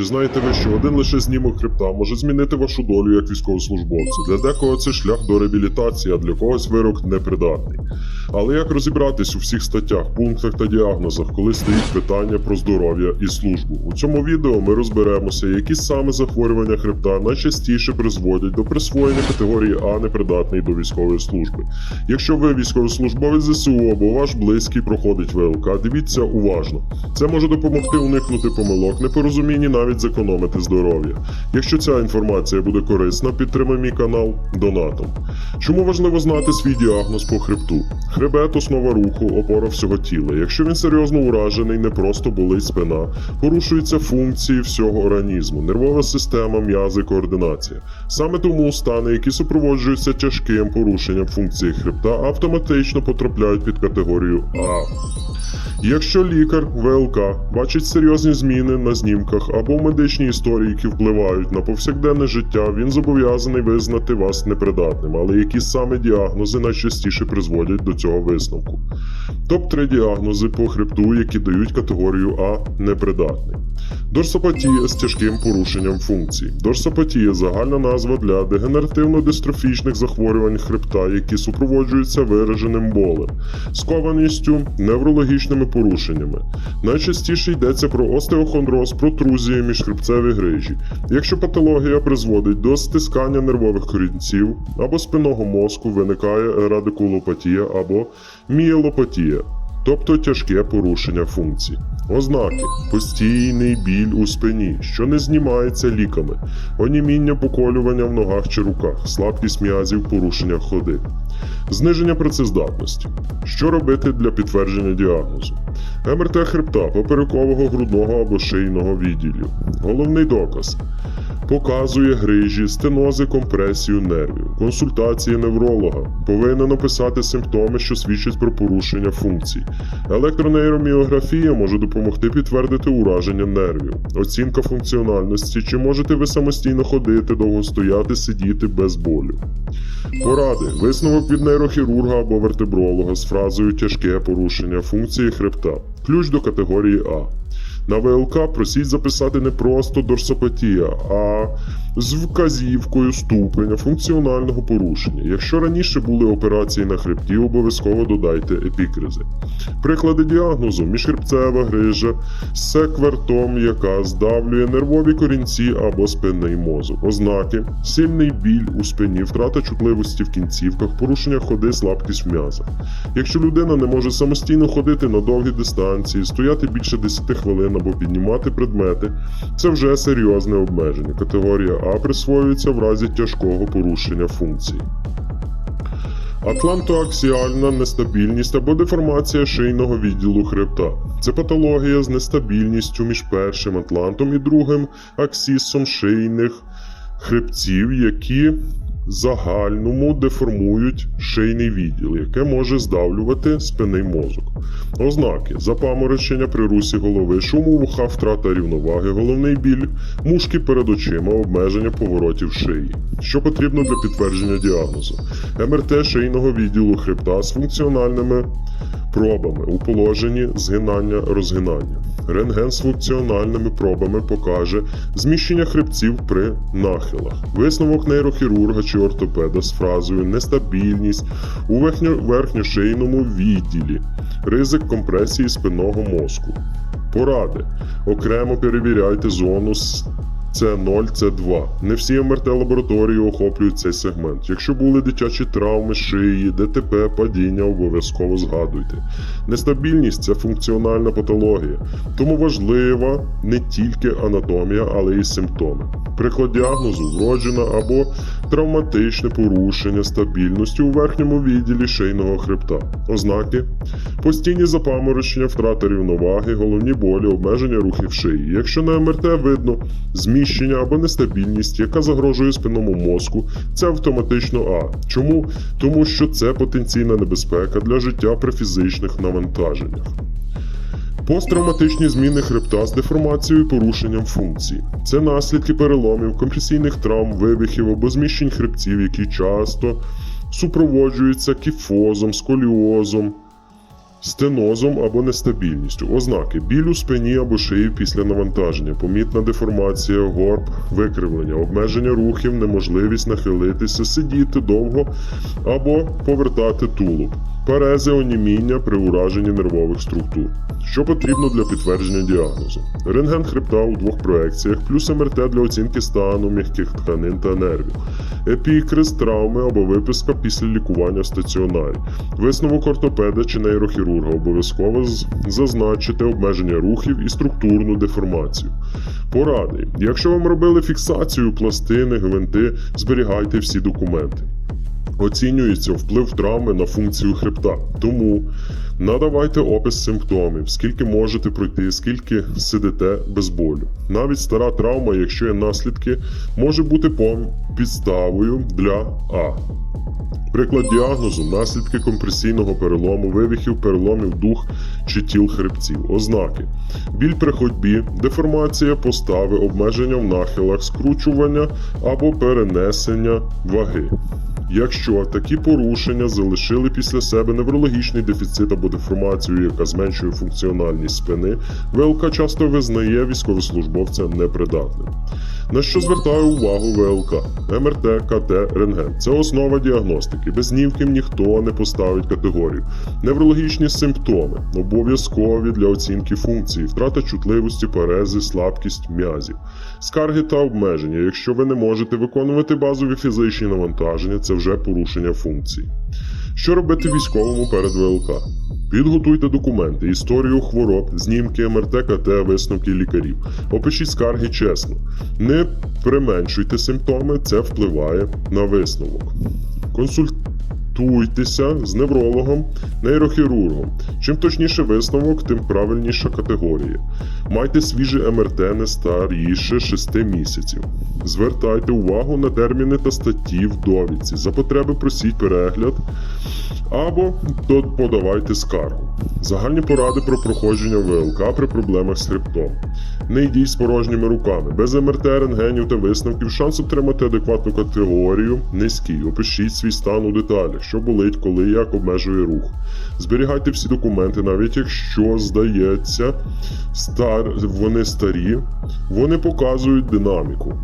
Чи знаєте ви, що один лише знімок хребта може змінити вашу долю як військовослужбовця? Для декого це шлях до реабілітації, а для когось вирок непридатний. Але як розібратись у всіх статтях, пунктах та діагнозах, коли стоїть питання про здоров'я і службу? У цьому відео ми розберемося, які саме захворювання хребта найчастіше призводять до присвоєння категорії А непридатний до військової служби. Якщо ви військовослужбовець ЗСУ або ваш близький проходить ВЛК, дивіться уважно. Це може допомогти уникнути помилок, непорозумінь навіть зекономити здоров'я. Якщо ця інформація буде корисна, підтримай мій канал донатом. Чому важливо знати свій діагноз по хребту? Хребет основа руху, опора всього тіла. Якщо він серйозно уражений, не просто болить спина, порушуються функції всього організму, нервова система, м'язи, координація. Саме тому стани, які супроводжуються тяжким порушенням функції хребта, автоматично потрапляють під категорію А. Якщо лікар ВЛК бачить серйозні зміни на знімках або в медичній історії, які впливають на повсякденне життя, він зобов'язаний визнати вас непридатним, але які саме діагнози найчастіше призводять до цього висновку. Топ-3 діагнози по хребту, які дають категорію А непридатний. Дорсопатія з тяжким порушенням функцій. Дорсопатія загальна назва для дегенеративно-дистрофічних захворювань хребта, які супроводжуються вираженим болем, скованістю, неврологічними порушеннями. Найчастіше йдеться про остеохондроз, протрузії міжхребцеві грижі. Якщо патологія призводить до стискання нервових корінців або спинного мозку, виникає радикулопатія або мієлопатія, тобто тяжке порушення функцій. Ознаки: постійний біль у спині, що не знімається ліками, оніміння поколювання в ногах чи руках, слабкість м'язів, порушення ходи, зниження працездатності. Що робити для підтвердження діагнозу? МРТ хребта, поперекового грудного або шийного відділів. Головний доказ. Показує грижі, стенози, компресію нервів, консультації невролога, повинен описати симптоми, що свідчать про порушення функцій. Електронейроміографія може допомогти підтвердити ураження нервів, оцінка функціональності, чи можете ви самостійно ходити, довго стояти, сидіти без болю. Поради. Висновок від нейрохірурга або вертебролога з фразою тяжке порушення функції хребта. Ключ до категорії А. На ВЛК просіть записати не просто дорсопатія, а з вказівкою ступеня функціонального порушення. Якщо раніше були операції на хребті, обов'язково додайте епікризи. Приклади діагнозу: міжхребцева грижа секвертом, яка здавлює нервові корінці або спинний мозок. Ознаки: сильний біль у спині, втрата чутливості в кінцівках, порушення ходи, слабкість в м'язах. Якщо людина не може самостійно ходити на довгі дистанції, стояти більше 10 хвилин або піднімати предмети, це вже серйозне обмеження. Категорія А присвоюється в разі тяжкого порушення функцій. Атлантоаксіальна нестабільність або деформація шийного відділу хребта. Це патологія з нестабільністю між першим атлантом і другим аксісом шийних хребців, які загальному деформують шийний відділ, яке може здавлювати спинний мозок. Ознаки: запаморочення при русі голови, шум у вухах, втрата рівноваги, головний біль, мушки перед очима, обмеження поворотів шиї. Що потрібно для підтвердження діагнозу? МРТ шийного відділу хребта з функціональними пробами у положенні згинання розгинання. Рентген з функціональними пробами покаже зміщення хребців при нахилах. Висновок нейрохірурга чи ортопеда з фразою нестабільність у верхньошейному відділі, ризик компресії спинного мозку. Поради. Окремо перевіряйте зону з С0, це 2 Не всі МРТ лабораторії охоплюють цей сегмент. Якщо були дитячі травми шиї, ДТП, падіння, обов'язково згадуйте. Нестабільність це функціональна патологія, тому важлива не тільки анатомія, але й симптоми. Приклад діагнозу вроджена або травматичне порушення стабільності у верхньому відділі шийного хребта. Ознаки: постійні запаморочення, втрата рівноваги, головні болі, обмеження рухів шиї. Якщо на МРТ видно зміщення або нестабільність, яка загрожує спинному мозку, це автоматично А. Чому? Тому що це потенційна небезпека для життя при фізичних навантаженнях. Посттравматичні зміни хребта з деформацією і порушенням функцій. Це наслідки переломів, компресійних травм, вивихів або зміщень хребців, які часто супроводжуються кіфозом, сколіозом, стенозом або нестабільністю, ознаки біль у спині або шиї після навантаження, помітна деформація, горб, викривлення, обмеження рухів, неможливість нахилитися, сидіти довго або повертати тулуб, парези, оніміння при ураженні нервових структур. Що потрібно для підтвердження діагнозу? Рентген хребта у двох проекціях, плюс МРТ для оцінки стану м'яких тканин та нервів, епікриз, травми або виписка після лікування в стаціонарі, висновок ортопеда чи нейрохірурга обов'язково зазначити обмеження рухів і структурну деформацію. Поради: якщо вам робили фіксацію пластини, гвинти, зберігайте всі документи. Оцінюється вплив травми на функцію хребта. Тому надавайте опис симптомів, скільки можете пройти, скільки сидите без болю. Навіть стара травма, якщо є наслідки, може бути підставою для А. Приклад діагнозу наслідки компресійного перелому, вивихів переломів дух чи тіл хребців, ознаки, біль при ходьбі, деформація постави, обмеження в нахилах, скручування або перенесення ваги. Якщо такі порушення залишили після себе неврологічний дефіцит або деформацію, яка зменшує функціональність спини, ВЛК часто визнає військовослужбовця непридатним. На що звертає увагу ВЛК? МРТ, КТ, рентген. Це основа діагностики. Без нівків ніхто не поставить категорію. Неврологічні симптоми обов'язкові для оцінки функції, втрата чутливості, парези, слабкість м'язів. Скарги та обмеження. Якщо ви не можете виконувати базові фізичні навантаження, це вже порушення функцій. Що робити військовому перед ВЛК? Підготуйте документи, історію хвороб, знімки МРТ, КТ, висновки лікарів. Опишіть скарги чесно. Не применшуйте симптоми, це впливає на висновок. Консультуйтеся з неврологом, нейрохірургом. Чим точніше висновок, тим правильніша категорія. Майте свіже МРТ не старіше 6 місяців. Звертайте увагу на терміни та статті в довідці. За потреби просіть перегляд або подавайте скаргу. Загальні поради про проходження ВЛК при проблемах з хребтом. Не йдіть з порожніми руками. Без МРТ, рентгенів та висновків шанс отримати адекватну категорію низький. Опишіть свій стан у деталях, що болить, коли як обмежує рух. Зберігайте всі документи, навіть якщо здається, стар... вони старі, вони показують динаміку.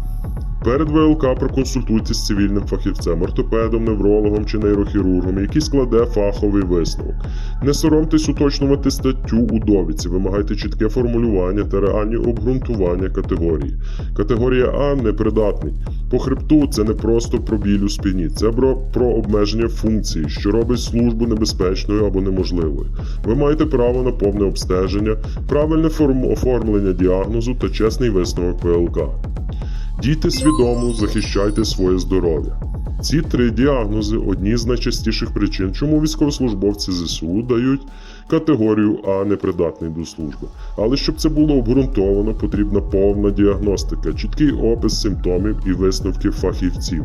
Перед ВЛК проконсультуйтесь з цивільним фахівцем, ортопедом, неврологом чи нейрохірургом, який складе фаховий висновок. Не соромтесь уточнювати статтю у довідці, вимагайте чітке формулювання та реальні обґрунтування категорії. Категорія А непридатний. По хребту це не просто про біль у спині, це про, обмеження функції, що робить службу небезпечною або неможливою. Ви маєте право на повне обстеження, правильне форм- оформлення діагнозу та чесний висновок ВЛК. Дійте свідомо, захищайте своє здоров'я. Ці три діагнози одні з найчастіших причин, чому військовослужбовці ЗСУ дають категорію А непридатний до служби. Але щоб це було обґрунтовано, потрібна повна діагностика, чіткий опис симптомів і висновків фахівців.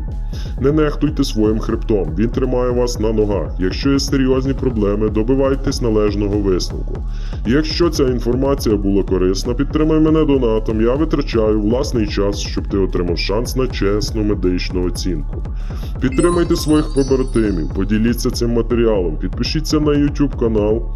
Не нехтуйте своїм хребтом, він тримає вас на ногах. Якщо є серйозні проблеми, добивайтесь належного висновку. Якщо ця інформація була корисна, підтримай мене донатом. Я витрачаю власний час, щоб ти отримав шанс на чесну медичну оцінку. Підтримайте своїх побратимів, поділіться цим матеріалом, підпишіться на YouTube канал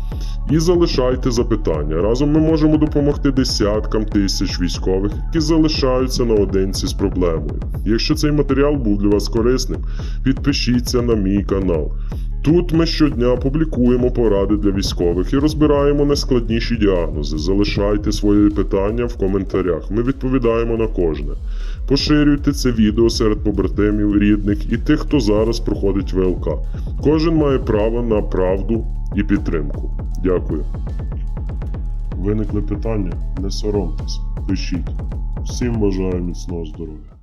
і залишайте запитання. Разом ми можемо допомогти десяткам тисяч військових, які залишаються наодинці з проблемою. Якщо цей матеріал був для вас корисним, підпишіться на мій канал. Тут ми щодня публікуємо поради для військових і розбираємо найскладніші діагнози. Залишайте свої питання в коментарях. Ми відповідаємо на кожне. Поширюйте це відео серед побратимів, рідних і тих, хто зараз проходить ВЛК. Кожен має право на правду і підтримку. Дякую. Виникли питання? Не соромтесь, пишіть. Всім бажаю міцного здоров'я.